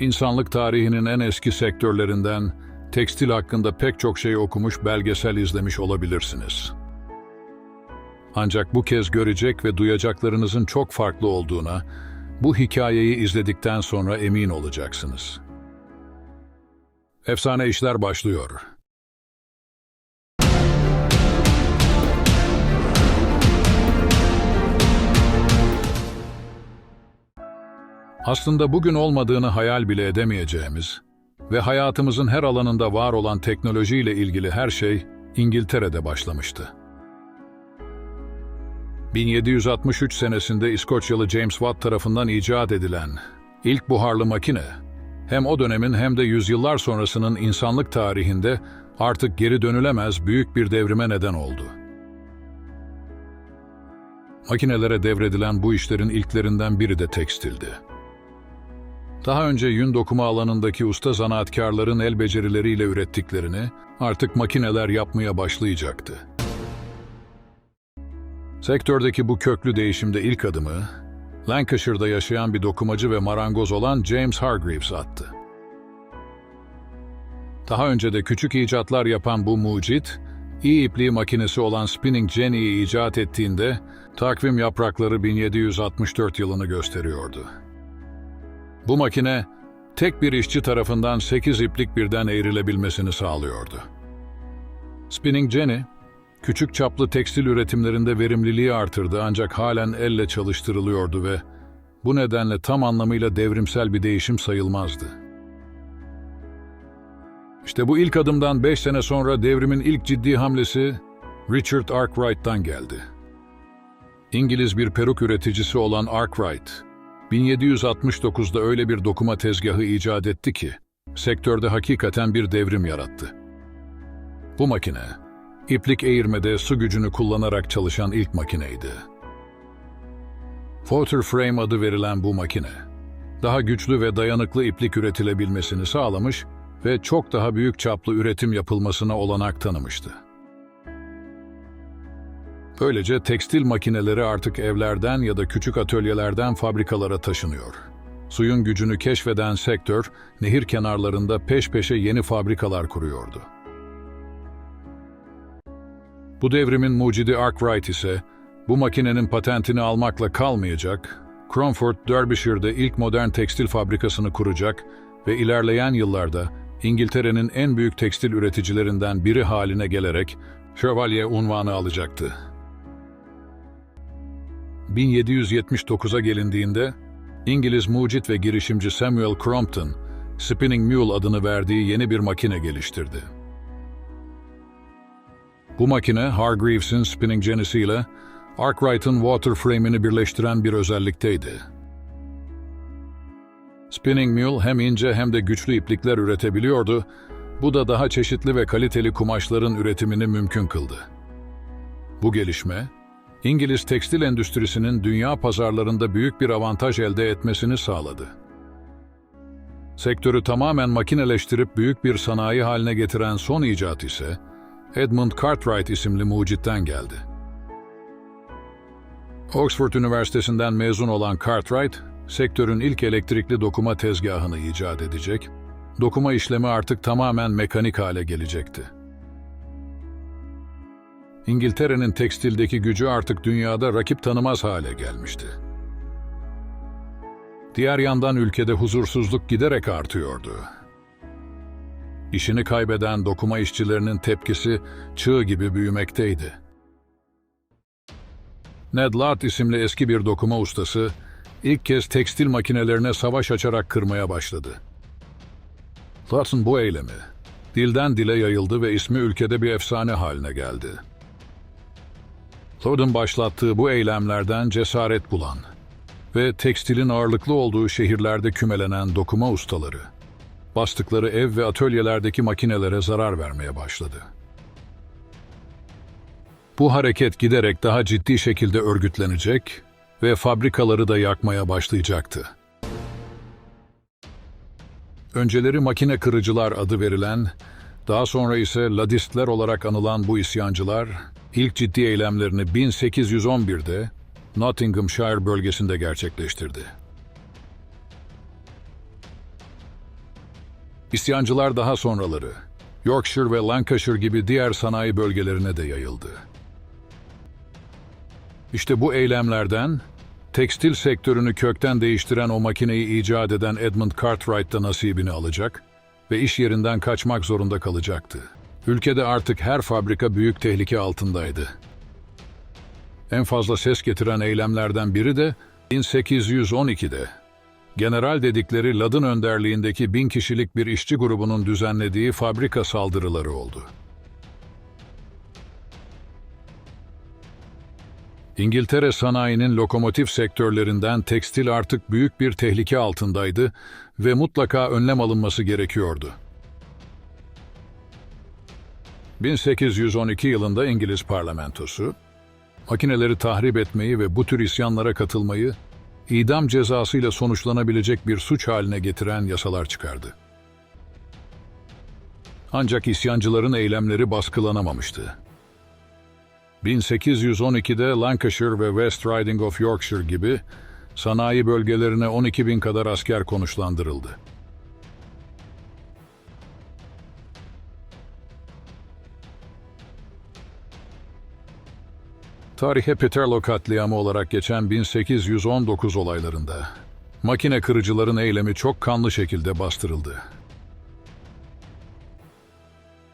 insanlık tarihinin en eski sektörlerinden tekstil hakkında pek çok şey okumuş, belgesel izlemiş olabilirsiniz. Ancak bu kez görecek ve duyacaklarınızın çok farklı olduğuna bu hikayeyi izledikten sonra emin olacaksınız. Efsane işler başlıyor. Aslında bugün olmadığını hayal bile edemeyeceğimiz ve hayatımızın her alanında var olan teknolojiyle ilgili her şey İngiltere'de başlamıştı. 1763 senesinde İskoçyalı James Watt tarafından icat edilen ilk buharlı makine, hem o dönemin hem de yüzyıllar sonrasının insanlık tarihinde artık geri dönülemez büyük bir devrime neden oldu. Makinelere devredilen bu işlerin ilklerinden biri de tekstildi. Daha önce yün dokuma alanındaki usta zanaatkarların el becerileriyle ürettiklerini artık makineler yapmaya başlayacaktı. Sektördeki bu köklü değişimde ilk adımı, Lancashire'da yaşayan bir dokumacı ve marangoz olan James Hargreaves attı. Daha önce de küçük icatlar yapan bu mucit, iyi ipliği makinesi olan Spinning Jenny'yi icat ettiğinde takvim yaprakları 1764 yılını gösteriyordu. Bu makine, tek bir işçi tarafından 8 iplik birden eğrilebilmesini sağlıyordu. Spinning Jenny, küçük çaplı tekstil üretimlerinde verimliliği artırdı ancak halen elle çalıştırılıyordu ve bu nedenle tam anlamıyla devrimsel bir değişim sayılmazdı. İşte bu ilk adımdan 5 sene sonra devrimin ilk ciddi hamlesi Richard Arkwright'tan geldi. İngiliz bir peruk üreticisi olan Arkwright, 1769'da öyle bir dokuma tezgahı icat etti ki, sektörde hakikaten bir devrim yarattı. Bu makine, iplik eğirmede su gücünü kullanarak çalışan ilk makineydi. Water Frame adı verilen bu makine, daha güçlü ve dayanıklı iplik üretilebilmesini sağlamış ve çok daha büyük çaplı üretim yapılmasına olanak tanımıştı. Böylece tekstil makineleri artık evlerden ya da küçük atölyelerden fabrikalara taşınıyor. Suyun gücünü keşfeden sektör, nehir kenarlarında peş peşe yeni fabrikalar kuruyordu. Bu devrimin mucidi Arkwright ise, bu makinenin patentini almakla kalmayacak, Cromford, Derbyshire'de ilk modern tekstil fabrikasını kuracak ve ilerleyen yıllarda İngiltere'nin en büyük tekstil üreticilerinden biri haline gelerek şövalye unvanı alacaktı. 1779'a gelindiğinde İngiliz mucit ve girişimci Samuel Crompton, Spinning Mule adını verdiği yeni bir makine geliştirdi. Bu makine Hargreaves'in Spinning Jenny'si ile Arkwright'ın Water Frame'ini birleştiren bir özellikteydi. Spinning Mule hem ince hem de güçlü iplikler üretebiliyordu, bu da daha çeşitli ve kaliteli kumaşların üretimini mümkün kıldı. Bu gelişme, İngiliz tekstil endüstrisinin dünya pazarlarında büyük bir avantaj elde etmesini sağladı. Sektörü tamamen makineleştirip büyük bir sanayi haline getiren son icat ise Edmund Cartwright isimli mucitten geldi. Oxford Üniversitesi'nden mezun olan Cartwright, sektörün ilk elektrikli dokuma tezgahını icat edecek, dokuma işlemi artık tamamen mekanik hale gelecekti. İngiltere'nin tekstildeki gücü artık dünyada rakip tanımaz hale gelmişti. Diğer yandan ülkede huzursuzluk giderek artıyordu. İşini kaybeden dokuma işçilerinin tepkisi çığ gibi büyümekteydi. Ned Lart isimli eski bir dokuma ustası, ilk kez tekstil makinelerine savaş açarak kırmaya başladı. Lart'ın bu eylemi, dilden dile yayıldı ve ismi ülkede bir efsane haline geldi. Lord'un başlattığı bu eylemlerden cesaret bulan ve tekstilin ağırlıklı olduğu şehirlerde kümelenen dokuma ustaları, bastıkları ev ve atölyelerdeki makinelere zarar vermeye başladı. Bu hareket giderek daha ciddi şekilde örgütlenecek ve fabrikaları da yakmaya başlayacaktı. Önceleri makine kırıcılar adı verilen, daha sonra ise ladistler olarak anılan bu isyancılar, ilk ciddi eylemlerini 1811'de Nottinghamshire bölgesinde gerçekleştirdi. İsyancılar daha sonraları, Yorkshire ve Lancashire gibi diğer sanayi bölgelerine de yayıldı. İşte bu eylemlerden, tekstil sektörünü kökten değiştiren o makineyi icat eden Edmund Cartwright da nasibini alacak ve iş yerinden kaçmak zorunda kalacaktı. Ülkede artık her fabrika büyük tehlike altındaydı. En fazla ses getiren eylemlerden biri de 1812'de General dedikleri Lad'ın önderliğindeki bin kişilik bir işçi grubunun düzenlediği fabrika saldırıları oldu. İngiltere sanayinin lokomotif sektörlerinden tekstil artık büyük bir tehlike altındaydı ve mutlaka önlem alınması gerekiyordu. 1812 yılında İngiliz parlamentosu, makineleri tahrip etmeyi ve bu tür isyanlara katılmayı idam cezasıyla sonuçlanabilecek bir suç haline getiren yasalar çıkardı. Ancak isyancıların eylemleri baskılanamamıştı. 1812'de Lancashire ve West Riding of Yorkshire gibi sanayi bölgelerine 12 bin kadar asker konuşlandırıldı. Tarihe Peterlo katliamı olarak geçen 1819 olaylarında makine kırıcıların eylemi çok kanlı şekilde bastırıldı.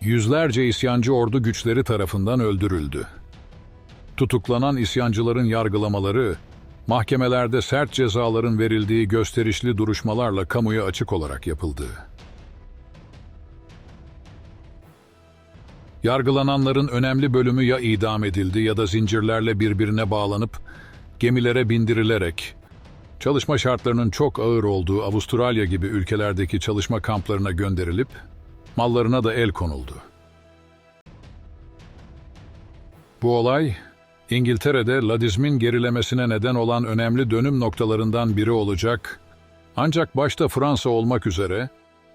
Yüzlerce isyancı ordu güçleri tarafından öldürüldü. Tutuklanan isyancıların yargılamaları, mahkemelerde sert cezaların verildiği gösterişli duruşmalarla kamuya açık olarak yapıldı. Yargılananların önemli bölümü ya idam edildi ya da zincirlerle birbirine bağlanıp gemilere bindirilerek çalışma şartlarının çok ağır olduğu Avustralya gibi ülkelerdeki çalışma kamplarına gönderilip mallarına da el konuldu. Bu olay İngiltere'de Ladizmin gerilemesine neden olan önemli dönüm noktalarından biri olacak. Ancak başta Fransa olmak üzere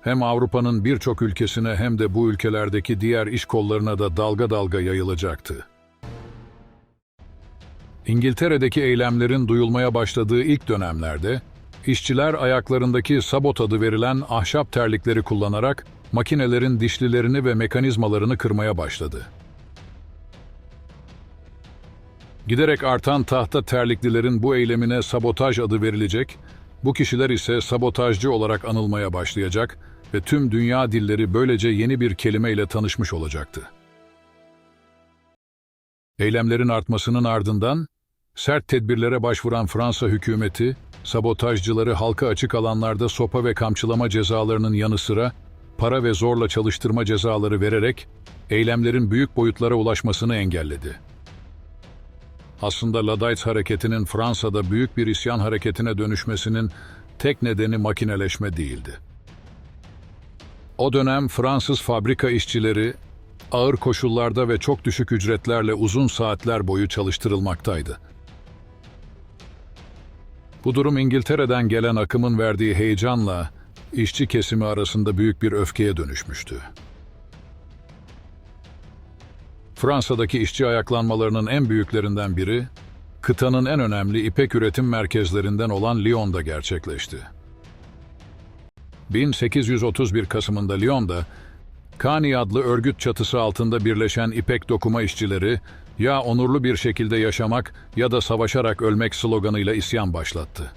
hem Avrupa'nın birçok ülkesine hem de bu ülkelerdeki diğer iş kollarına da dalga dalga yayılacaktı. İngiltere'deki eylemlerin duyulmaya başladığı ilk dönemlerde, işçiler ayaklarındaki sabot adı verilen ahşap terlikleri kullanarak makinelerin dişlilerini ve mekanizmalarını kırmaya başladı. Giderek artan tahta terliklilerin bu eylemine sabotaj adı verilecek, bu kişiler ise sabotajcı olarak anılmaya başlayacak ve tüm dünya dilleri böylece yeni bir kelimeyle tanışmış olacaktı. Eylemlerin artmasının ardından, sert tedbirlere başvuran Fransa hükümeti, sabotajcıları halka açık alanlarda sopa ve kamçılama cezalarının yanı sıra para ve zorla çalıştırma cezaları vererek eylemlerin büyük boyutlara ulaşmasını engelledi. Aslında Ladites hareketinin Fransa'da büyük bir isyan hareketine dönüşmesinin tek nedeni makineleşme değildi. O dönem Fransız fabrika işçileri ağır koşullarda ve çok düşük ücretlerle uzun saatler boyu çalıştırılmaktaydı. Bu durum İngiltere'den gelen akımın verdiği heyecanla işçi kesimi arasında büyük bir öfkeye dönüşmüştü. Fransa'daki işçi ayaklanmalarının en büyüklerinden biri, kıtanın en önemli ipek üretim merkezlerinden olan Lyon'da gerçekleşti. 1831 Kasım'ında Lyon'da, Kani adlı örgüt çatısı altında birleşen ipek dokuma işçileri, ya onurlu bir şekilde yaşamak ya da savaşarak ölmek sloganıyla isyan başlattı.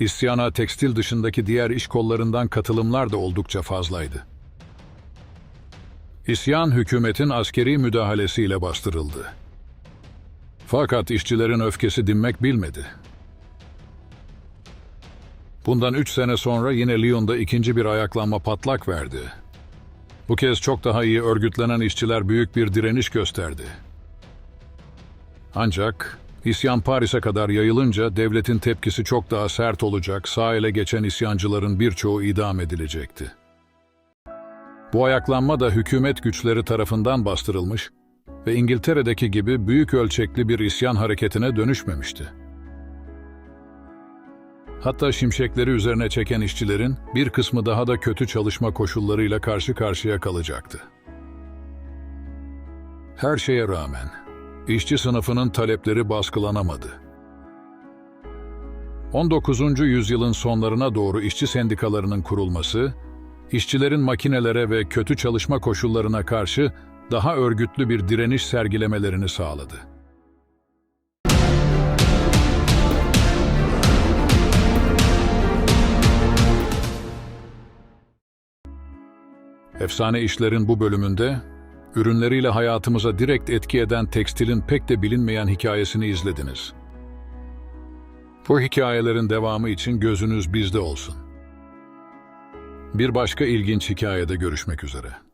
İsyana tekstil dışındaki diğer iş kollarından katılımlar da oldukça fazlaydı. İsyan hükümetin askeri müdahalesiyle bastırıldı. Fakat işçilerin öfkesi dinmek bilmedi. Bundan üç sene sonra yine Lyon'da ikinci bir ayaklanma patlak verdi. Bu kez çok daha iyi örgütlenen işçiler büyük bir direniş gösterdi. Ancak isyan Paris'e kadar yayılınca devletin tepkisi çok daha sert olacak, sağ ele geçen isyancıların birçoğu idam edilecekti. Bu ayaklanma da hükümet güçleri tarafından bastırılmış ve İngiltere'deki gibi büyük ölçekli bir isyan hareketine dönüşmemişti. Hatta şimşekleri üzerine çeken işçilerin bir kısmı daha da kötü çalışma koşullarıyla karşı karşıya kalacaktı. Her şeye rağmen işçi sınıfının talepleri baskılanamadı. 19. yüzyılın sonlarına doğru işçi sendikalarının kurulması, işçilerin makinelere ve kötü çalışma koşullarına karşı daha örgütlü bir direniş sergilemelerini sağladı. Efsane işlerin bu bölümünde, ürünleriyle hayatımıza direkt etki eden tekstilin pek de bilinmeyen hikayesini izlediniz. Bu hikayelerin devamı için gözünüz bizde olsun. Bir başka ilginç hikayede görüşmek üzere.